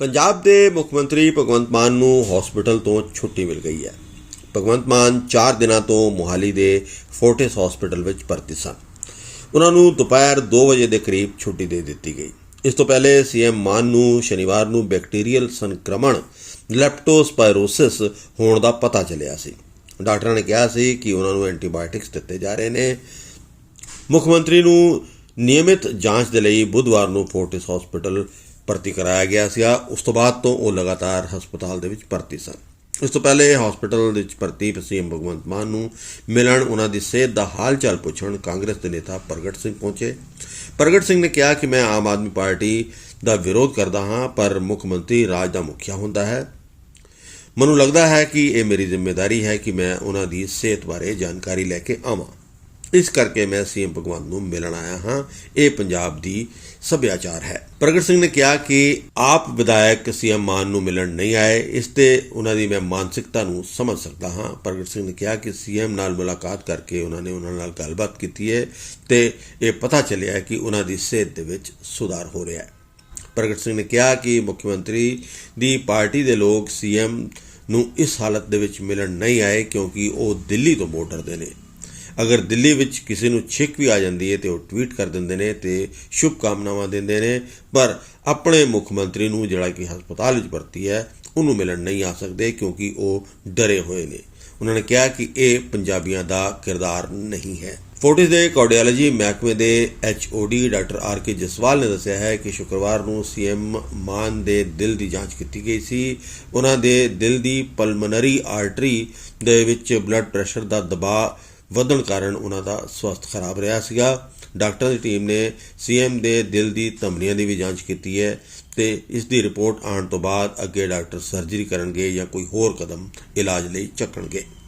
ਪੰਜਾਬ ਦੇ ਮੁੱਖ ਮੰਤਰੀ ਭਗਵੰਤ ਮਾਨ ਨੂੰ ਹਸਪੀਟਲ ਤੋਂ ਛੁੱਟੀ ਮਿਲ ਗਈ ਹੈ। ਭਗਵੰਤ ਮਾਨ 4 ਦਿਨਾਂ ਤੋਂ ਮੋਹਾਲੀ ਦੇ ਫੋਰਟਿਸ ਹਸਪੀਟਲ ਵਿੱਚ ਭਰਤੀ ਸਨ। ਉਹਨਾਂ ਨੂੰ ਦੁਪਹਿਰ 2 ਵਜੇ ਦੇ ਕਰੀਬ ਛੁੱਟੀ ਦੇ ਦਿੱਤੀ ਗਈ। ਇਸ ਤੋਂ ਪਹਿਲੇ ਸੀਐਮ ਮਾਨ ਨੂੰ ਸ਼ਨੀਵਾਰ ਨੂੰ ਬੈਕਟੀਰੀਅਲ ਸੰਕਰਮਣ ਲੈਪਟੋਸਪਾਇਰੋਸਿਸ ਹੋਣ ਦਾ ਪਤਾ ਚੱਲਿਆ ਸੀ। ਡਾਕਟਰਾਂ ਨੇ ਕਿਹਾ ਸੀ ਕਿ ਉਹਨਾਂ ਨੂੰ ਐਂਟੀਬਾਇਓਟਿਕਸ ਦਿੱਤੇ ਜਾ ਰਹੇ ਨੇ। ਮੁੱਖ ਮੰਤਰੀ ਨੂੰ ਨਿਯਮਿਤ ਜਾਂਚ ਦੇ ਲਈ ਬੁੱਧਵਾਰ ਨੂੰ ਫੋਰਟਿਸ ਹਸਪੀਟਲ ਭਰਤੀ ਕਰਾਇਆ ਗਿਆ ਸੀ ਉਸ ਤੋਂ ਬਾਅਦ ਤੋਂ ਉਹ ਲਗਾਤਾਰ ਹਸਪਤਾਲ ਦੇ ਵਿੱਚ ਭਰਤੀ ਸਨ। ਇਸ ਤੋਂ ਪਹਿਲੇ ਹਸਪੀਟਲ ਵਿੱਚ ਭਰਤੀ ਸੀਐਮ ਭਗਵੰਤ ਮਾਨ ਨੂੰ ਮਿਲਣ ਉਹਨਾਂ ਦੀ ਸਿਹਤ ਦਾ ਹਾਲ ਚਾਲ ਪੁੱਛਣ ਕਾਂਗਰਸ ਦੇ ਨੇਤਾ ਪ੍ਰਗਟ ਸਿੰਘ ਪਹੁੰਚੇ। ਪ੍ਰਗਟ ਸਿੰਘ ਨੇ ਕਿਹਾ ਕਿ ਮੈਂ ਆਮ ਆਦਮੀ ਪਾਰਟੀ ਦਾ ਵਿਰੋਧ ਕਰਦਾ ਹਾਂ, ਪਰ ਮੁੱਖ ਮੰਤਰੀ ਰਾਜ ਦਾ ਮੁਖੀਆ ਹੁੰਦਾ ਹੈ। ਮੈਨੂੰ ਲੱਗਦਾ ਹੈ ਕਿ ਇਹ ਮੇਰੀ ਜ਼ਿੰਮੇਵਾਰੀ ਹੈ ਕਿ ਮੈਂ ਉਹਨਾਂ ਦੀ ਸਿਹਤ ਬਾਰੇ ਜਾਣਕਾਰੀ ਲੈ ਕੇ ਆਵਾਂ। ਇਸ ਕਰਕੇ ਮੈਂ ਸੀਐਮ ਭਗਵੰਤ ਨੂੰ ਮਿਲਣ ਆਇਆ ਹਾਂ। ਇਹ ਪੰਜਾਬ ਦੀ ਸੱਭਿਆਚਾਰ ਹੈ। ਪ੍ਰਗਟ ਸਿੰਘ ਨੇ ਕਿਹਾ ਕਿ ਆਪ ਵਿਧਾਇਕ ਸੀਐਮ ਮਾਨ ਨੂੰ ਮਿਲਣ ਨਹੀਂ ਆਏ, ਇਸ ਤੇ ਉਹਨਾਂ ਦੀ ਮੈਂ ਮਾਨਸਿਕਤਾ ਨੂੰ ਸਮਝ ਸਕਦਾ ਹਾਂ। ਪ੍ਰਗਟ ਸਿੰਘ ਨੇ ਕਿਹਾ ਕਿ ਸੀਐਮ ਨਾਲ ਮੁਲਾਕਾਤ ਕਰਕੇ ਉਹਨਾਂ ਨੇ ਉਹਨਾਂ ਨਾਲ ਗੱਲਬਾਤ ਕੀਤੀ ਹੈ ਤੇ ਇਹ ਪਤਾ ਚੱਲਿਆ ਹੈ ਕਿ ਉਹਨਾਂ ਦੀ ਸਿਹਤ ਦੇ ਵਿੱਚ ਸੁਧਾਰ ਹੋ ਰਿਹਾ ਹੈ। ਪ੍ਰਗਟ ਸਿੰਘ ਨੇ ਕਿਹਾ ਕਿ ਮੁੱਖ ਮੰਤਰੀ ਦੀ ਪਾਰਟੀ ਦੇ ਲੋਕ ਸੀਐਮ ਨੂੰ ਇਸ ਹਾਲਤ ਦੇ ਵਿੱਚ ਮਿਲਣ ਨਹੀਂ ਆਏ ਕਿਉਂਕਿ ਉਹ ਦਿੱਲੀ ਤੋਂ ਵੋਟ ਡਰਦੇ ਨੇ। ਅਗਰ ਦਿੱਲੀ ਵਿੱਚ ਕਿਸੇ ਨੂੰ ਛਿੱਕ ਵੀ ਆ ਜਾਂਦੀ ਹੈ ਤੇ ਉਹ ਟਵੀਟ ਕਰ ਦਿੰਦੇ ਨੇ ਤੇ ਸ਼ੁਭ ਕਾਮਨਾਵਾਂ ਦਿੰਦੇ ਨੇ, ਪਰ ਆਪਣੇ ਮੁੱਖ ਮੰਤਰੀ ਨੂੰ ਜਿਹੜਾ ਕਿ ਹਸਪਤਾਲ ਵਿੱਚ ਭਰਤੀ ਹੈ, ਉਹਨੂੰ ਮਿਲਣ ਨਹੀਂ ਆ ਸਕਦੇ ਕਿਉਂਕਿ ਉਹ ਡਰੇ ਹੋਏ ਨੇ। ਉਹਨਾਂ ਨੇ ਕਿਹਾ ਕਿ ਇਹ ਪੰਜਾਬੀਆਂ ਦਾ ਕਿਰਦਾਰ ਨਹੀਂ ਹੈ। ਫੋਰਟਿਸ ਦੇ ਕਾਰਡੀਓਲੋਜੀ ਮਹਿਕਮੇ ਦੇ HOD doctor R K Jaswal ਨੇ ਦੱਸਿਆ ਹੈ ਕਿ ਸ਼ੁੱਕਰਵਾਰ ਨੂੰ ਸੀਐਮ ਮਾਨ ਦੇ ਦਿਲ ਦੀ ਜਾਂਚ ਕੀਤੀ ਗਈ ਸੀ। ਉਹਨਾਂ ਦੇ ਦਿਲ ਦੀ ਪਲਮਨਰੀ ਆਰਟਰੀ ਦੇ ਵਿੱਚ ਬਲੱਡ ਪ੍ਰੈਸ਼ਰ ਦਾ ਦਬਾਅ ਵਧਣ ਕਾਰਨ ਉਹਨਾਂ ਦਾ ਸਵਸਥ ਖਰਾਬ ਰਿਹਾ ਸੀਗਾ। ਡਾਕਟਰਾਂ ਦੀ ਟੀਮ ਨੇ ਸੀਐਮ ਦੇ ਦਿਲ ਦੀ ਧਮਨੀਆਂ ਦੀ ਵੀ ਜਾਂਚ ਕੀਤੀ ਹੈ ਤੇ ਇਸ ਦੀ ਰਿਪੋਰਟ ਆਉਣ ਤੋਂ ਬਾਅਦ ਅੱਗੇ ਡਾਕਟਰ ਸਰਜਰੀ ਕਰਨਗੇ ਜਾਂ ਕੋਈ ਹੋਰ ਕਦਮ ਇਲਾਜ ਲਈ ਚੱਕਣਗੇ।